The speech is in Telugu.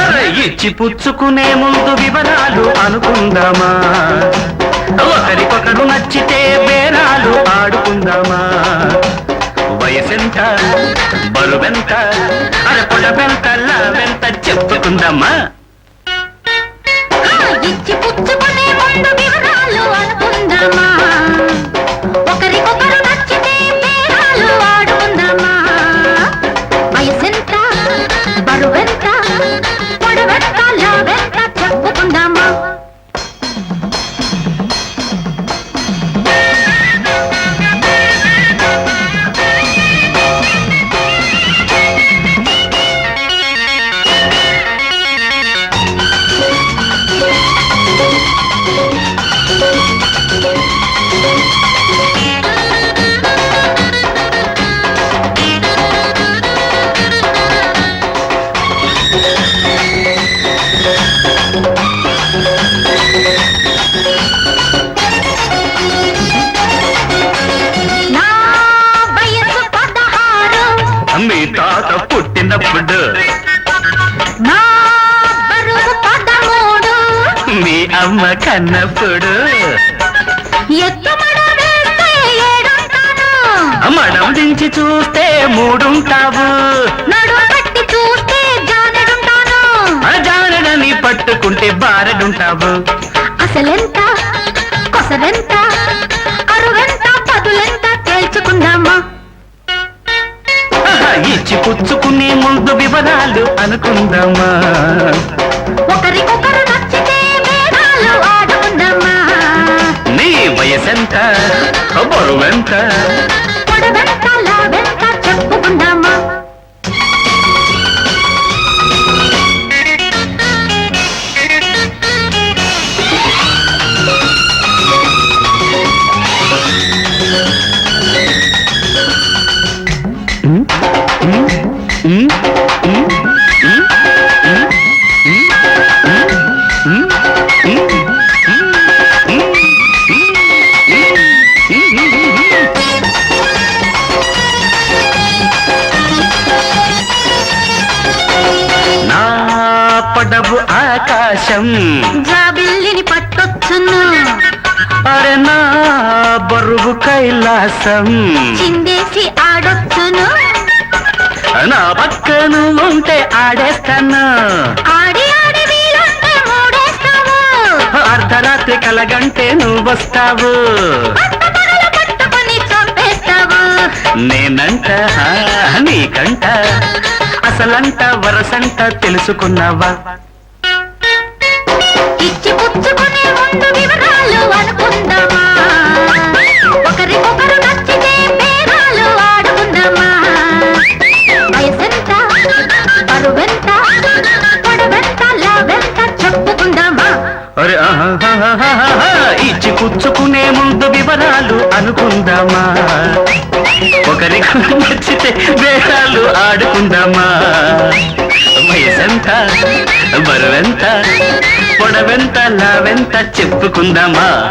అరే, ఇచ్చి పుచ్చుకునే ముందు వివరాలు అనుకుందామా? వెంత అరపుల వెంత లావెంత చెప్పుకుందామా? ఆ, ఇచ్చి పుచ్చుకునే ముందు మీ తాత పుట్టినప్పుడు. నా బరువు పదమూడు. మీ అమ్మ కన్నప్పుడు. ఎత్తుమడ దించి చూస్తే మూడుంటావు. అజానని పట్టుకుంటే బారడుంటావు. అసలెంత కొసలెంత అరువెంత పదులెంత తేల్చుకుందామా? ఇచ్చి పుచ్చుకునే ముందు వివరాలు అనుకుందామా? పడవు ఆకాశం. జాబిల్లిని పట్టొచ్చును. అరే నా బరువు కైలాసం. చిందేసి ఆడొచ్చును. నా పక్కన ఉంటే ఆడేస్తాను. ఆడి ఆడి వీలుంటే మూడేస్తావు. అర్ధరాత్రి కలగంటే నువ్వు వస్తావు నేనంట నీకంట. అసలంట వరసంట తెలుసుకున్నావా? ఇచ్చి పుచ్చుకునే ముందు వివరాలు అనుకుందామా? ఒకరికొకరు నచ్చితే పేరాలు ఆడుకుందామా? వయసెంత బరువెంత పొడవెంత లావెంత చెప్పుకుందామా? అరే ఇచ్చి పుచ్చుకునే ముందు వివరాలు అనుకుందామా? ఒకరికి నచ్చితే వేషాలు ఆడుకుందామా? బరువెంత? పొడవెంత లావెంత? చెప్పుకుందామా?